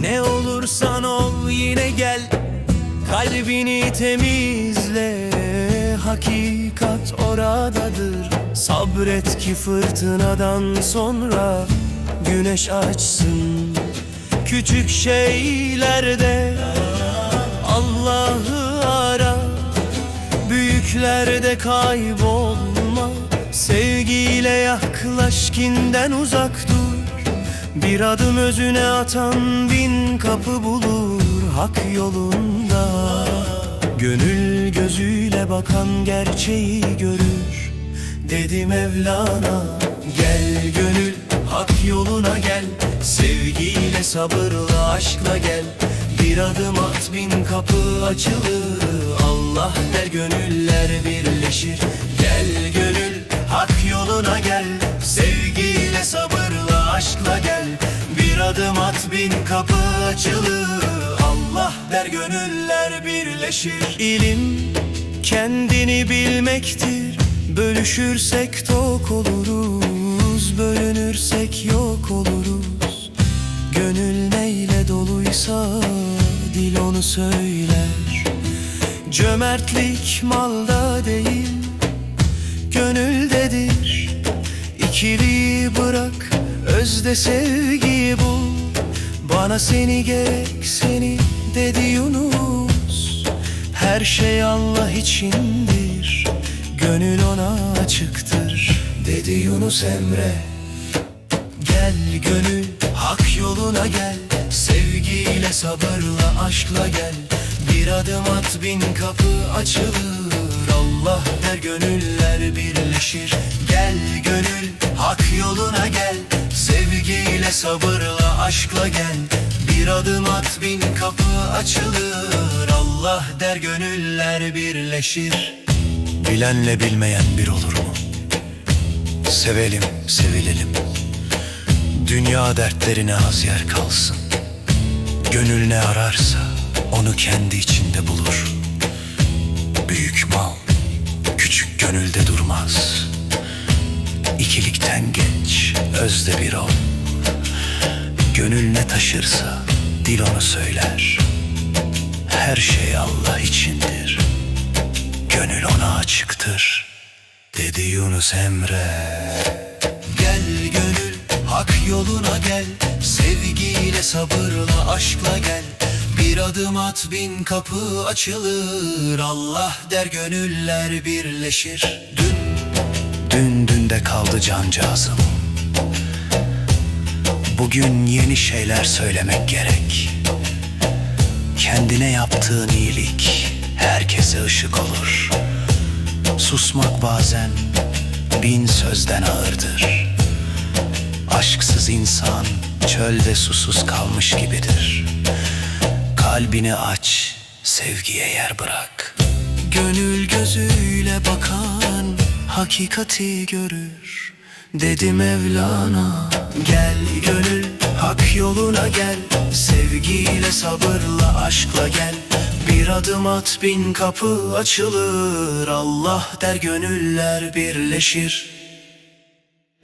Ne olursan ol yine gel Kalbini temizle. Hakikat oradadır Sabret ki fırtınadan sonra Güneş açsın. Küçük şeylerde Allah'ı ara Büyüklerde kaybolma Sevgiyle yaklaş kinden uzak dur. Bir adım özüne atan bin kapı bulur Hak yolunda. Gönül gözüyle bakan gerçeği görür. Dedi Mevlana Gel gönül hak yoluna gel. Sevgiyle sabırla aşkla gel. Bir adım at bin kapı açılır. Allah der gönüller birleşir adım at bin kapı açılır Allah der gönüller birleşir. İlim kendini bilmektir. Bölüşürsek tok oluruz Bölünürsek yok oluruz. Gönül neyle doluysa dil onu söyler. Cömertlik malda değil gönüldedir. İkiliyi bırak özde sevgiyi bul. Bana seni gerek seni dedi Yunus. Her şey Allah içindir. Gönül ona açıktır dedi Yunus Emre. Gel gönül hak yoluna gel. Sevgiyle sabırla aşkla gel. Bir adım at bin kapı açılır. Allah der gönüller birleşir. Gel gönül hak yoluna gel Sabırla aşkla gel. Bir adım at bin kapı açılır. Allah der gönüller birleşir. Bilenle bilmeyen bir olur mu? Sevelim, sevilelim. Dünya dertlerine az yer kalsın. Gönül ne ararsa onu kendi içinde bulur. Büyük mal küçük gönülde durmaz. İkilikten geç özde bir ol Gönül ne taşırsa dil onu söyler. Her şey Allah içindir. Gönül ona açıktır Dedi Yunus Emre. Gel gönül hak yoluna gel. Sevgiyle sabırla aşkla gel. Bir adım at bin kapı açılır. Allah der gönüller birleşir. Dün Dün dünde kaldı cancağızım Bugün yeni şeyler söylemek gerek. Kendine yaptığın iyilik herkese ışık olur. Susmak bazen bin sözden ağırdır. Aşksız insan çölde susuz kalmış gibidir. Kalbini aç, sevgiye yer bırak. Gönül gözüyle bakan hakikati görür. Dedi Mevlana sabırla aşkla gel. Bir adım at bin kapı açılır. Allah der gönüller birleşir